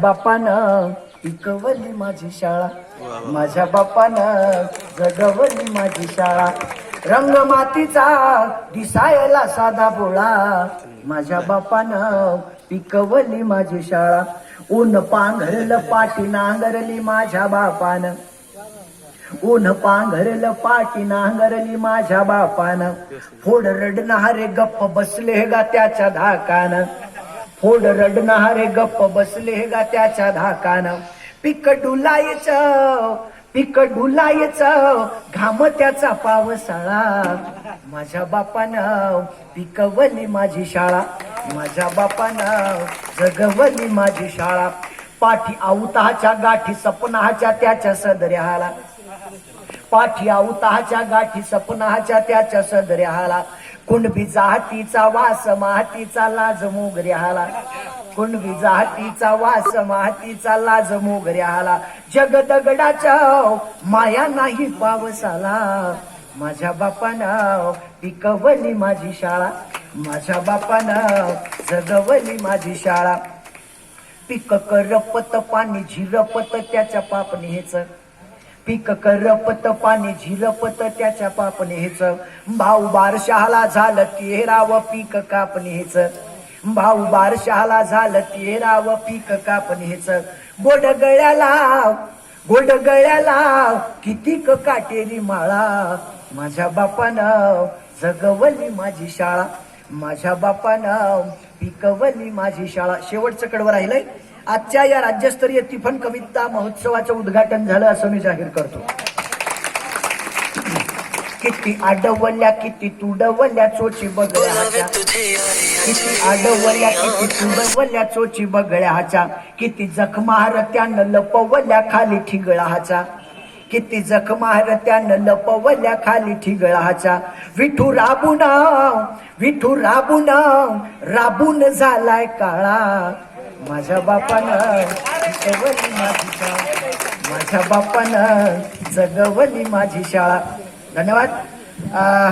बापानं पिकवली माझी शाळा. माझ्या बापानं जगवली माझी शाळा. रंग मातीचा दिसायला साधा बोळा. माझ्या बापानं पिकवली माझी शाळा. ऊन पांघरलं पाठी नांगरली माझ्या बापानं. ऊन पांघरलं पाठी नांगरली माझ्या बापानं. फोड रडणारे गप्प बसले गा त्याच्या धाकानं. फोड रडणारे गप्प बसले गा त्याच्या धाकानं. पिक डुलायच पिक डुलायच घाम त्याचा पावसाळा. माझ्या बापानं पिकवली माझी शाळा. माझ्या बापानं जगवली माझी शाळा. पाठी आऊताच्या गाठी सपनाच्या त्याच्या सदर्याला पाठी आऊताच्या गाठी सपनाच्या त्याच्या सदर्याला कुणबीचा हातीचा वास मातीचा लाज मोगऱ्याला. कुणबीचा हातीचा वास मातीचा लाज मोगऱ्याला. जग दगडाच्या माया नाही पावसाला. माझ्या बापानं पिकवली माझी शाळा. माझ्या बापानं जगवली माझी शाळा. पिक करपत पाणी झिरपत त्याच्या पापणीच. पीक करपत पाणी झिलपत त्याच्या पापणीच भाऊ बारशहाला झालं तेराव पीक कापणीच भाऊ बारशहाला झालं तेराव पीक कापणीच गोड गळ्याला गोड गळ्याला किती काटेरी माळा. माझ्या बापानं जगवली माझी शाळा. माझ्या बापानं पिकवली माझी शाळा. शेवटचं कडवं राहिलंय. आजच्या या राज्यस्तरीय तिफन कविता महोत्सवाचं उद्घाटन झालं असं मी जाहीर करतो. किती आडवल्या किती तुडवल्या चोची बगळ्याच्या किती आडवल्या किती तुडवल्या चोची बगळ्याच्या किती जखमार त्यानं लपवल्या खाली ठिगळाच्या किती जखमार त्यानं लपवल्या खाली ठिगळाच्या विठू राबून विठू राबून राबून झालाय काळा. माझ्या बापानं जगवली माझी शाळा. माझ्या बापानं जगवली माझी शाळा. धन्यवाद. आ,